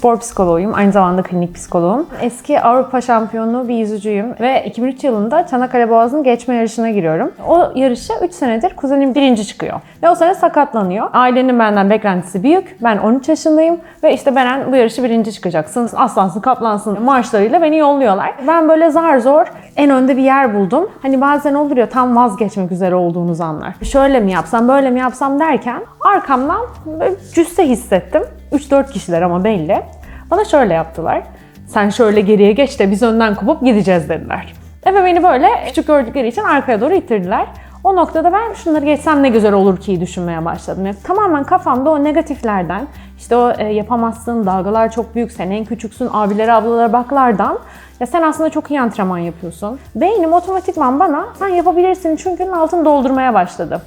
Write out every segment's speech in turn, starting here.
spor psikoloğuyum. Aynı zamanda klinik psikoloğum. Eski Avrupa şampiyonu bir yüzücüyüm ve 2003 yılında Çanakkale Boğazı'nın geçme yarışına giriyorum. O yarışa 3 senedir kuzenim birinci çıkıyor. Ve o sene sakatlanıyor. Ailenin benden beklentisi büyük. Ben 13 yaşındayım ve işte Beren bu yarışı birinci çıkacaksın. Aslansın, kaplansın marşlarıyla beni yolluyorlar. Ben böyle zar zor en önde bir yer buldum. Hani bazen olur ya tam vazgeçmek üzere olduğunuz anlar. Şöyle mi yapsam, böyle mi yapsam derken arkamdan böyle cüsse hissettim. 3-4 kişiler ama belli. Bana şöyle yaptılar. Sen şöyle geriye geç de biz önden kopup gideceğiz dediler. Ve beni böyle küçük gördükleri için arkaya doğru ittirdiler. O noktada ben şunları geçsem ne güzel olur ki düşünmeye başladım. Yani tamamen kafamda o negatiflerden, işte o e, yapamazsın, dalgalar çok büyük, sen en küçüksün, abilere ablalara baklardan ya sen aslında çok iyi antrenman yapıyorsun. Beynim otomatikman bana sen yapabilirsin çünkü altını doldurmaya başladı.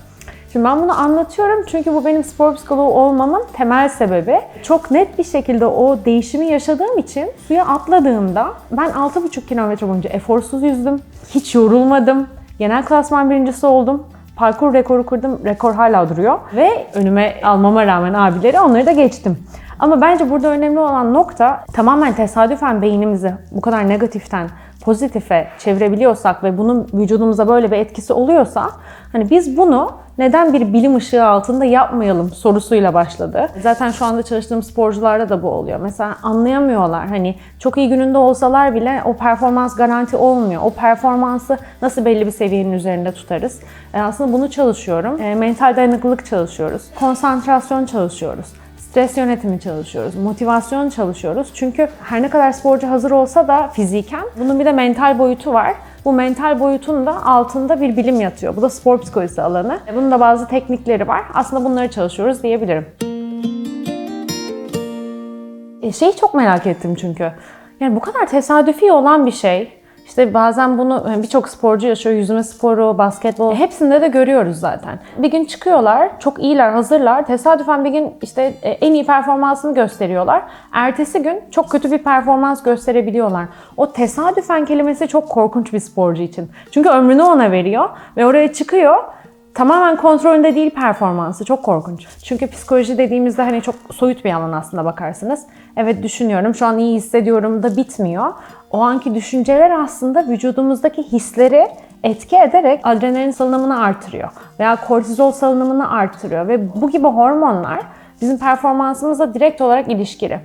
Şimdi ben bunu anlatıyorum çünkü bu benim spor psikoloğu olmamın temel sebebi. Çok net bir şekilde o değişimi yaşadığım için suya atladığımda ben 6,5 kilometre boyunca eforsuz yüzdüm. Hiç yorulmadım. Genel klasman birincisi oldum. Parkur rekoru kırdım. Rekor hala duruyor. Ve önüme almama rağmen abileri onları da geçtim. Ama bence burada önemli olan nokta tamamen tesadüfen beynimizi bu kadar negatiften pozitife çevirebiliyorsak ve bunun vücudumuza böyle bir etkisi oluyorsa hani biz bunu neden bir bilim ışığı altında yapmayalım sorusuyla başladı. Zaten şu anda çalıştığım sporcularda da bu oluyor. Mesela anlayamıyorlar hani çok iyi gününde olsalar bile o performans garanti olmuyor. O performansı nasıl belli bir seviyenin üzerinde tutarız? E aslında bunu çalışıyorum. E, mental dayanıklılık çalışıyoruz. Konsantrasyon çalışıyoruz stres yönetimi çalışıyoruz, motivasyon çalışıyoruz. Çünkü her ne kadar sporcu hazır olsa da fiziken bunun bir de mental boyutu var. Bu mental boyutun da altında bir bilim yatıyor. Bu da spor psikolojisi alanı. Bunun da bazı teknikleri var. Aslında bunları çalışıyoruz diyebilirim. E, şeyi çok merak ettim çünkü. Yani bu kadar tesadüfi olan bir şey, işte bazen bunu birçok sporcu yaşıyor. Yüzme sporu, basketbol. Hepsinde de görüyoruz zaten. Bir gün çıkıyorlar, çok iyiler, hazırlar. Tesadüfen bir gün işte e, en iyi performansını gösteriyorlar. Ertesi gün çok kötü bir performans gösterebiliyorlar. O tesadüfen kelimesi çok korkunç bir sporcu için. Çünkü ömrünü ona veriyor ve oraya çıkıyor tamamen kontrolünde değil performansı. Çok korkunç. Çünkü psikoloji dediğimizde hani çok soyut bir alan aslında bakarsınız. Evet düşünüyorum, şu an iyi hissediyorum da bitmiyor. O anki düşünceler aslında vücudumuzdaki hisleri etki ederek adrenalin salınımını artırıyor veya kortizol salınımını artırıyor ve bu gibi hormonlar bizim performansımızla direkt olarak ilişkili.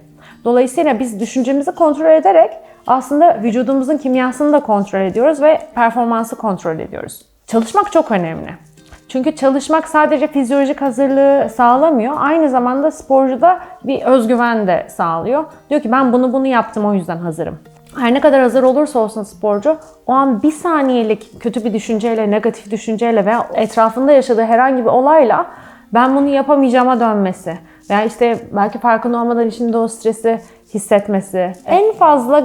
Dolayısıyla biz düşüncemizi kontrol ederek aslında vücudumuzun kimyasını da kontrol ediyoruz ve performansı kontrol ediyoruz. Çalışmak çok önemli. Çünkü çalışmak sadece fizyolojik hazırlığı sağlamıyor. Aynı zamanda sporcuda bir özgüven de sağlıyor. Diyor ki ben bunu bunu yaptım o yüzden hazırım. Her ne kadar hazır olursa olsun sporcu o an bir saniyelik kötü bir düşünceyle, negatif düşünceyle veya etrafında yaşadığı herhangi bir olayla ben bunu yapamayacağıma dönmesi veya işte belki farkında olmadan içinde o stresi hissetmesi. En fazla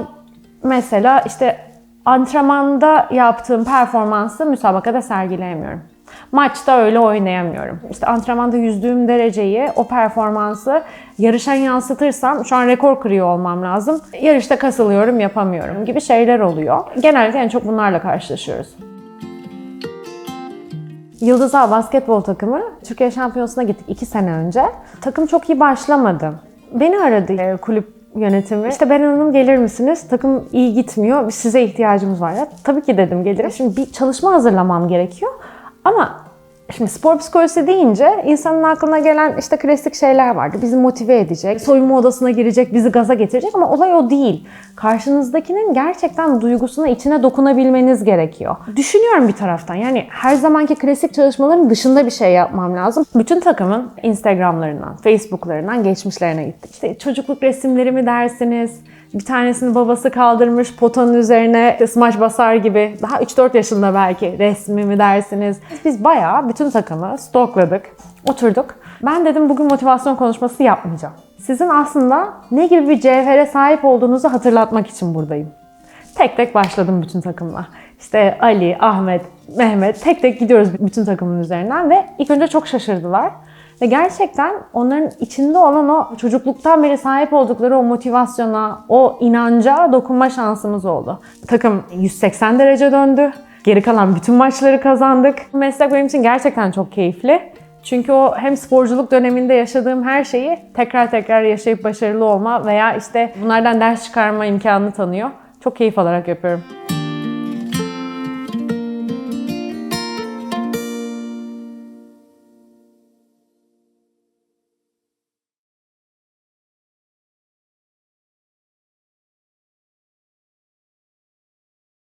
mesela işte antrenmanda yaptığım performansı müsabakada sergileyemiyorum. Maçta öyle oynayamıyorum. İşte antrenmanda yüzdüğüm dereceyi, o performansı yarışan yansıtırsam şu an rekor kırıyor olmam lazım. Yarışta kasılıyorum, yapamıyorum gibi şeyler oluyor. Genelde en çok bunlarla karşılaşıyoruz. Yıldız Ağa basketbol takımı Türkiye Şampiyonası'na gittik 2 sene önce. Takım çok iyi başlamadı. Beni aradı e, kulüp yönetimi. İşte Beren Hanım gelir misiniz? Takım iyi gitmiyor. Size ihtiyacımız var. Ya, tabii ki dedim gelirim. Şimdi bir çalışma hazırlamam gerekiyor. Ama Şimdi spor psikolojisi deyince insanın aklına gelen işte klasik şeyler vardı. Bizi motive edecek, soyunma odasına girecek, bizi gaza getirecek ama olay o değil. Karşınızdakinin gerçekten duygusuna, içine dokunabilmeniz gerekiyor. Düşünüyorum bir taraftan yani her zamanki klasik çalışmaların dışında bir şey yapmam lazım. Bütün takımın Instagram'larından, Facebook'larından geçmişlerine gittik. İşte çocukluk resimlerimi dersiniz, bir tanesini babası kaldırmış potanın üzerine smaç basar gibi daha 3-4 yaşında belki resmimi dersiniz. Biz bayağı bütün takımı stokladık, oturduk. Ben dedim bugün motivasyon konuşması yapmayacağım. Sizin aslında ne gibi bir cevhere sahip olduğunuzu hatırlatmak için buradayım. Tek tek başladım bütün takımla. İşte Ali, Ahmet, Mehmet tek tek gidiyoruz bütün takımın üzerinden ve ilk önce çok şaşırdılar. Ve gerçekten onların içinde olan o çocukluktan beri sahip oldukları o motivasyona, o inanca dokunma şansımız oldu. Takım 180 derece döndü. Geri kalan bütün maçları kazandık. Meslek benim için gerçekten çok keyifli. Çünkü o hem sporculuk döneminde yaşadığım her şeyi tekrar tekrar yaşayıp başarılı olma veya işte bunlardan ders çıkarma imkanını tanıyor. Çok keyif alarak yapıyorum.